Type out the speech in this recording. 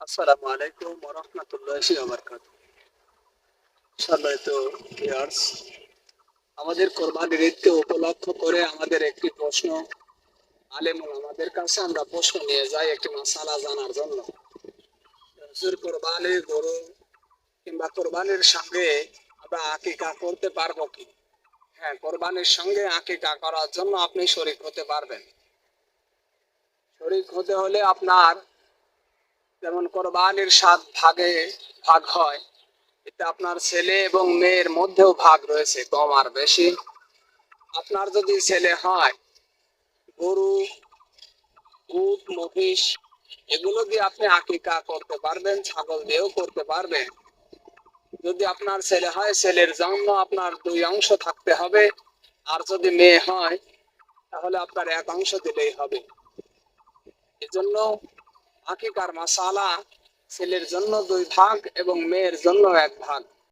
আসসালামু আলাইকুম ওয়াবারাকাতুহু। সম্মানিত ভিউয়ার্স আমাদের কোরবানির ঈদকে উপলক্ষ করে আমাদের একটি প্রশ্ন, আলেমুল আমাদের কাছে আমরা প্রশ্ন নিয়ে যাই একটি জানার জন্য। হুজুর গরু কিংবা কোরবানির সঙ্গে আমরা আকিকা করতে পারব কি? হ্যাঁ কোরবানির সঙ্গে আকিকা করার জন্য আপনি শরিক হতে পারবেন। শরিক হতে হলে আপনার যেমন কোরবানির সাত ভাগে ভাগ হয়, এতে আপনার ছেলে এবং মেয়ের মধ্যেও ভাগ রয়েছে, কম আর বেশি। আপনার যদি ছেলে হয়, গরু, উট, মহিষ, এগুলো দিয়ে আপনি আকিকা করতে পারবেন, ছাগল দিয়েও করতে পারবেন। যদি আপনার ছেলে হয়, ছেলের জন্য আপনার দুই অংশ থাকতে হবে, আর যদি মেয়ে হয়, তাহলে আপনার এক অংশ দিলেই হবে। এজন্য আকিকার মাসালা ছেলের জন্য দুই ভাগ এবং মেয়ের জন্য এক ভাগ।